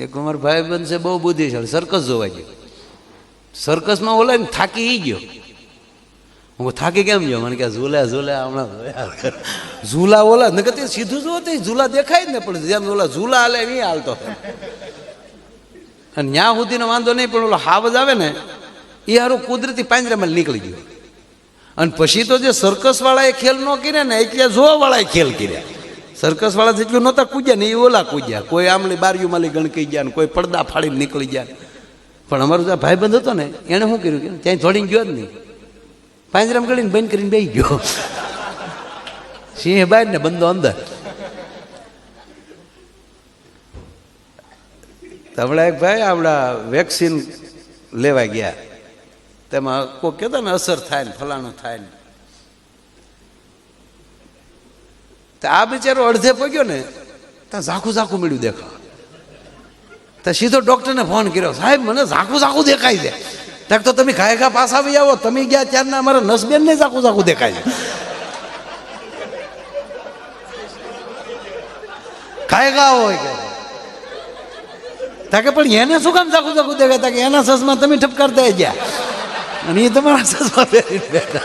એક અમારો ભાઈ બનશે બહુ બુદ્ધિશાળી સર્કસ જોવા ગયો. સર્કસમાં ઓલા ને થાકી ગયો. હું થાકી કેમ ગયો? મને કે, ઝૂલા ઝૂલા, હમણાં ઝૂલા ઓલા? ને કે સીધું જુઓ તો ઝૂલા દેખાય ને, પણ જેમ ઓલા ઝૂલા હાલે નહીં હાલતો. અને ત્યાં સુધીનો વાંધો નહીં, પણ ઓલો હાવજ આવે ને એ હારું કુદરતી પાંજરામાં નીકળી ગયો. અને પછી તો જે સર્કસ વાળાએ ખેલ ન કર્યા ને, એટલે જોવા વાળાએ ખેલ કર્યા. સર્કસ વાળા જેટલું નહોતા કૂદ્યા ને એ ઓલા કૂદ્યા. કોઈ આમલી બારીઓમાં ગણકી ગયા ને કોઈ પડદા ફાડીને નીકળી ગયા. પણ અમારો જે ભાઈબંધ હતો ને, એણે શું કર્યું કે ત્યાં થોડીને ગયો જ નહીં. પાંજરામ ગળીને બંધ કરીને બેસી ગયો. સિંહ બહાર ને બંધો અંદર. હમણાં એક ભાઈ આપણા વેક્સિન લેવા ગયા. તેમાં કોઈ કહેતા ને અસર થાય ને, ફલાણું થાય ને. તો આ બિચારો અડધે પગ્યો ને, ત્યાં ઝાખું ઝાખું મળ્યું દેખાવ. તો સીધો ડૉક્ટરને ફોન કર્યો, સાહેબ, મને ઝાખું ઝાખું દેખાય છે. ત્યાં તો તમે ઘાય ઘા પાસ આવી આવો, તમે ગયા ત્યારના અમારા નસબેનને ઝાખું ઝાખું દેખાય છે. ખાય ઘા હોય કે? તાકે પણ એને શું કામ ઝાખું ઝાખું દેખાય? તાકે એના સસમાં તમે ઠપકારતા ગયા. અને એ તમારા સસમાં પહેરીને બેઠા.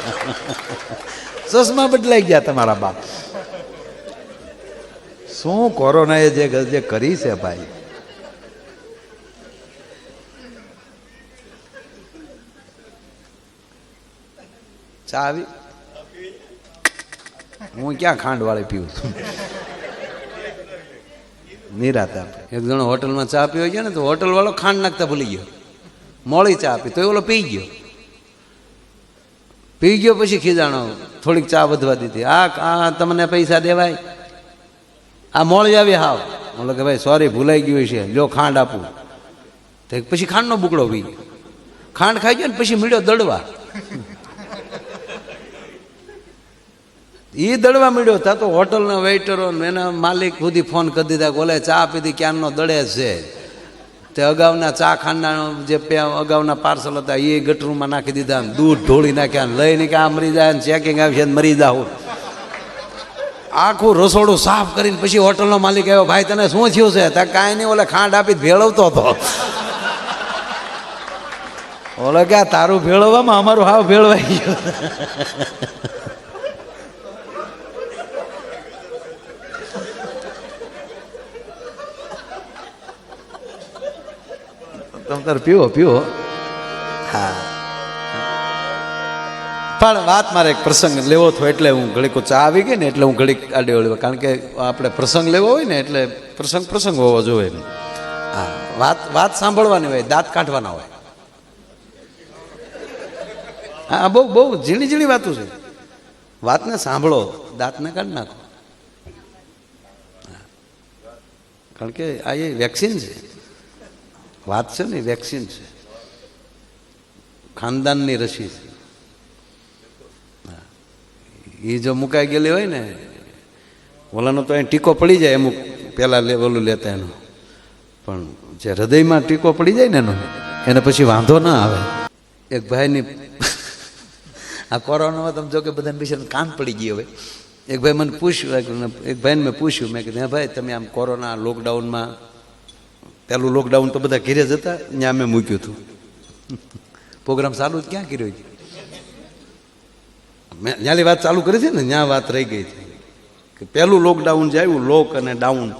સસમાં બદલાઈ ગયા તમારા બાપ. શું કોરોનાએ જે જે કરી છે ભાઈ? ચા આવી હું ક્યાં ખાંડ વાળી પીવું છું? નિરાત આપે. એક જણો હોટલમાં ચા પીવા ગયો ને તો હોટલ વાળો ખાંડ નાખતા ભૂલી ગયો. મોળી ચા આપી તો એ ઓલો પી ગયો. પી ગયો પછી ખીજાણો થોડીક ચા વધવા દીધી. આ તમને પૈસા દેવાય? આ મોળી આવી હાવ. બોલો કે ભાઈ સોરી ભૂલાઈ ગયું છે લ્યો ખાંડ આપું. તો પછી ખાંડનો બુકડો પી ખાંડ ખાઈ ગયો ને પછી મીડ્યો દડવા એ દડવા મળ્યો તા તો હોટલના વેઇટરો એના માલિક સુધી ફોન કરી દીધા કે ચા પીધી ક્યાંનો દડે છે? તે અગાઉના ચા ખાંડના જે અગાઉના પાર્સલ હતા એ ગટરૂમાં નાખી દીધા દૂધ ઢોળી નાખ્યા લઈને કે આ મરી જાય ચેકિંગ આવશે મરી જાવ આખું રસોડું સાફ કરીને પછી હોટલનો માલિક આવ્યો ભાઈ તને શું થયું છે? ત્યાં કાંઈ નહીં ઓલે ખાંડ આપી ભેળવતો હતો. ઓલો કે તારું ભેળવવામાં અમારું હાવ ભેળવાઈ ગયું. તમે તારે પીવો પીવો. હા. પણ વાત મારે એક પ્રસંગ લેવો થયો એટલે હું ઘડીક ચા આવી ગઈ ને એટલે હું ઘડીક આડે ઓળી કારણ કે આપણે પ્રસંગ લેવો હોય ને એટલે પ્રસંગ પ્રસંગ હોવો જોઈએ. હા, વાત વાત સાંભળવાની હોય, દાંત કાઢવાના હોય. હા, બહુ બહુ ઝીણી ઝીણી વાતો છે. વાતને સાંભળો, દાંતને કાઢી નાખો. કારણ કે આ એ વેક્સિન છે. વાત છે ને, વેક્સિન છે. ખાનદાનની રસી છે. એ જો મુકાઈ ગયેલી હોય ને ઓલાનો તો અહીં ટીકો પડી જાય અમુક પહેલાં ઓલું લેતા એનો. પણ જે હૃદયમાં ટીકો પડી જાય ને એનો, એને પછી વાંધો ના આવે. એક ભાઈની આ કોરોનામાં તમે જો કે બધાને પછી કાન પડી ગઈ હવે. એક ભાઈ મને પૂછ્યું, એક ભાઈને મેં પૂછ્યું, મેં કીધું ભાઈ, તમે આમ કોરોના લોકડાઉનમાં, પહેલું લોકડાઉન તો બધા ઘેરે હતા ત્યાં મેં મૂક્યું હતું. પ્રોગ્રામ ચાલુ જ ક્યાં કર્યો છે? મેં ત્યાંની વાત ચાલુ કરી છે ને ત્યાં વાત રહી ગઈ છે. કે પહેલું લોકડાઉન જે આવ્યું લોક અને ડાઉન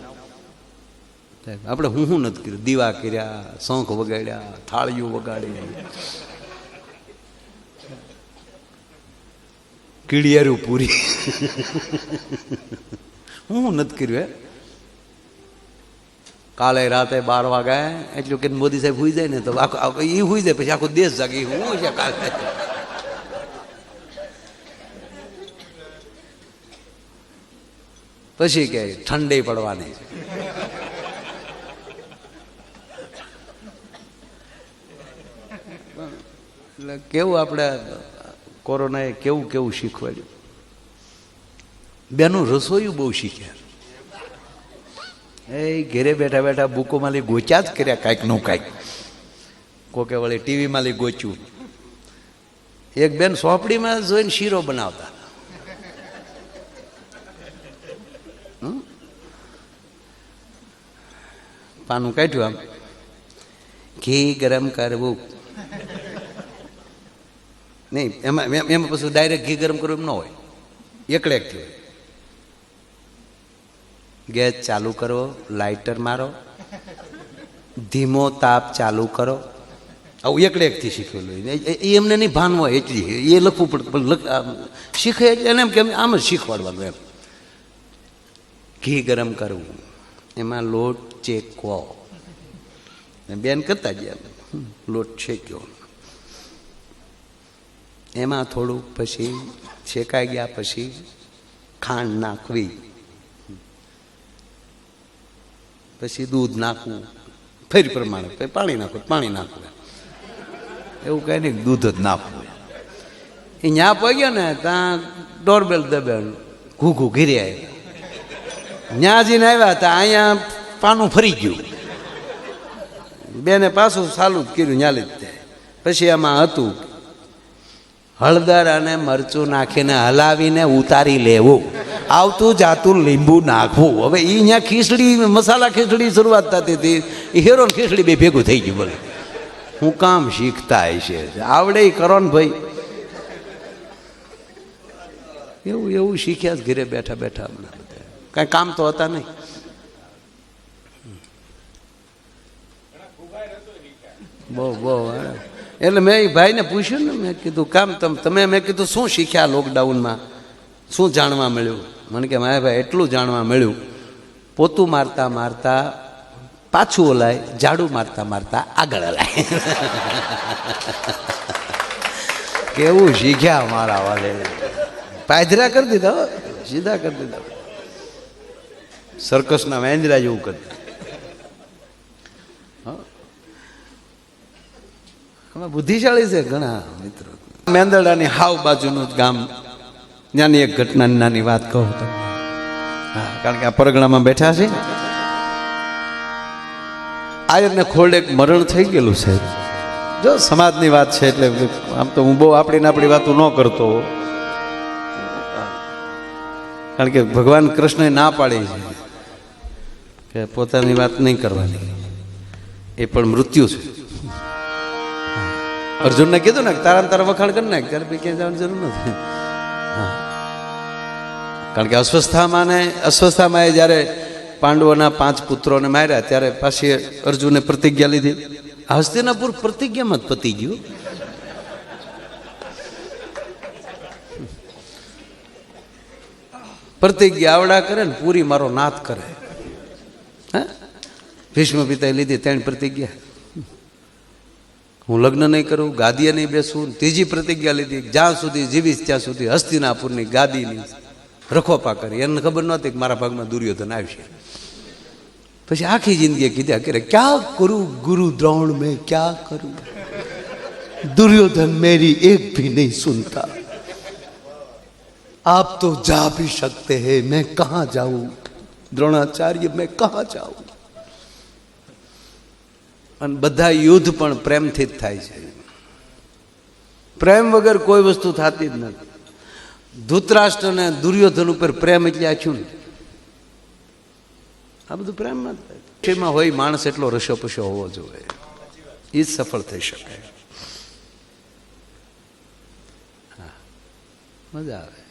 આપણે હું શું નથી કર્યું? દીવા કર્યા, શંખ વગાડ્યા, થાળીઓ વગાડી કીડિયારું પૂરી. હું નથી કર્યું, હે? કાલે રાતે બાર વાગ્યા એટલું કે મોદી સાહેબ હોઈ જાય ને તો આખો એ હોઈ જાય, પછી આખો દેશ જાગે. હું છે કાલે. પછી કે ઠંડી પડવાની. એટલે કેવું આપણે કોરોનાએ કેવું કેવું શીખવાડ્યું? બેનું રસોયું બહુ શીખ્યા. એ ઘેરે બેઠા બેઠા બુકોમાં લઈ ગોચ્યા જ કર્યા કાંઈકનું કાંઈક. કોકે વળી ટીવીમાંથી ગોચ્યું. એક બેન સોપડીમાં જોઈને શીરો બનાવતા. પાનું કાઢ્યું આમ. ઘી ગરમ કરવું. નહીં, એમાં એમાં પછી ડાયરેક્ટ ઘી ગરમ કરવું એમ ન હોય. એકડે એકથી હોય ગેસ ચાલુ કરો લાઇટર મારો. ધીમો તાપ ચાલુ કરો. આવું એકડે એકથી શીખવેલું હોય. એ- એમને નહીં ભાન હોય એટલી. એ લખવું પડતું શીખે એટલે એને એમ કે આમ જ શીખવાડવાનું એમ. ઘી ગરમ કરવું. એમાં લોટ ચેકવો. બેન કરતા ગયા લોટ શેક્યો. એમાં થોડુંક પછી શેકાઈ ગયા પછી ખાંડ નાખવી. પછી દૂધ નાખવું. ફરી પ્રમાણે પાણી નાખવું પાણી નાખવું. એવું કહે નહીં દૂધ જ નાખવું. એ ન્યા પગ્યો ને ત્યાં ડોરબેલ દબે ઘૂઘું ઘીરે આવ્યા ન્યા જઈને આવ્યા હતા, અહીંયા પાનું ફરી ગયું. બેને પાછું ચાલુ જ કર્યું, ન્યાલી લીધે પછી એમાં હતું, હળદર અને મરચું નાખીને હલાવીને ઉતારી લેવું. આવતું જાતું લીંબુ નાખવું. હવે એ અહીંયા ખીચડી, મસાલા ખીચડી શરૂઆત થતી હતી. એ હેરોન ખીચડી બે ભેગું થઈ ગયું બોલે. હું કામ શીખતા હશે. આવડે કરો ને ભાઈ. એવું એવું શીખ્યા જ ઘરે બેઠા બેઠા હમણાં. કાંઈ કામ તો હતા નહીં. બહુ બહુ એટલે મેં એ ભાઈને પૂછ્યું ને, મેં કીધું, કામ તમ તમે મેં કીધું, શું શીખ્યા લોકડાઉનમાં? શું જાણવા મળ્યું? મને કે મારા ભાઈ, એટલું જાણવા મળ્યું. પોતું મારતા મારતા પાછું ઓલાય, ઝાડુ મારતા મારતા આગળ હલાય. કેવું શીખ્યા મારા વાલે. પાયધરા કરી દીધા સીધા કરી દીધા. સર્કસના વેંદરા જેવું કરતા અમે બુદ્ધિશાળી છે ઘણા મિત્રો. મેંદરડાની હાવ બાજુનું ગામ, ત્યાંની એક ઘટનાની નાની વાત કહું તો કારણ કે આ પરગણામાં બેઠા છે. આયરને ખોરડે મરણ થઈ ગયેલું છે. જો સમાજની વાત છે એટલે આમ તો હું બહુ આપણી આપણી વાતો ન કરતો. કારણ કે ભગવાન કૃષ્ણએ ના પાડી છે. કે પોતાની વાત નહીં કરવાની. એ પણ મૃત્યુ છે. અર્જુનને કીધું ને તારા તારા વખાણ કરી નાખ, ત્યારે પછી ક્યાંય જવાની જરૂર નથી. કારણ કે અસ્વસ્થામાં ને અસ્વસ્થામાં એ જ્યારે પાંડવોના પાંચ પુત્રોને માર્યા, ત્યારે પાછી અર્જુને પ્રતિજ્ઞા લીધી. હસ્તિનાપુર પ્રતિજ્ઞામાં જ પતી ગયું. પ્રતિજ્ઞા આવડા કરે ને, પૂરી મારો નાથ કરે. ભીષ્મ પિતાએ લીધી ત્રણ પ્રતિજ્ઞા હું લગ્ન નહીં કરું ગાદીએ નહીં બેસું ત્રીજી પ્રતિજ્ઞા લીધી જ્યાં સુધી જીવીશ ત્યાં સુધી હસ્તિનાપુરની ગાદીની રખોપા કરી એને ખબર નહોતી કે મારા ભાગમાં દુર્યોધન આવશે પછી આખી જિંદગી કીધા કે ક્યાં કરું ગુરુ દ્રોણ મેં ક્યાં કરું दुर्योधन मेरी एक भी नहीं सुनता आप तो जा भी सकते हैं मैं कहाँ जाऊं દ્રોણાચાર્ય મેં કહા જાઉં. અને બધા યુદ્ધ પણ પ્રેમથી જ થાય છે. પ્રેમ વગર કોઈ વસ્તુ થતી જ નથી. ધૂતરાષ્ટ્ર અને દુર્યોધન ઉપર પ્રેમ એટલે આછું આ બધું પ્રેમમાં થાય. હોય માણસ એટલો રસો પશો હોવો જોઈએ. એ જ સફળ થઈ શકે મજા આવે.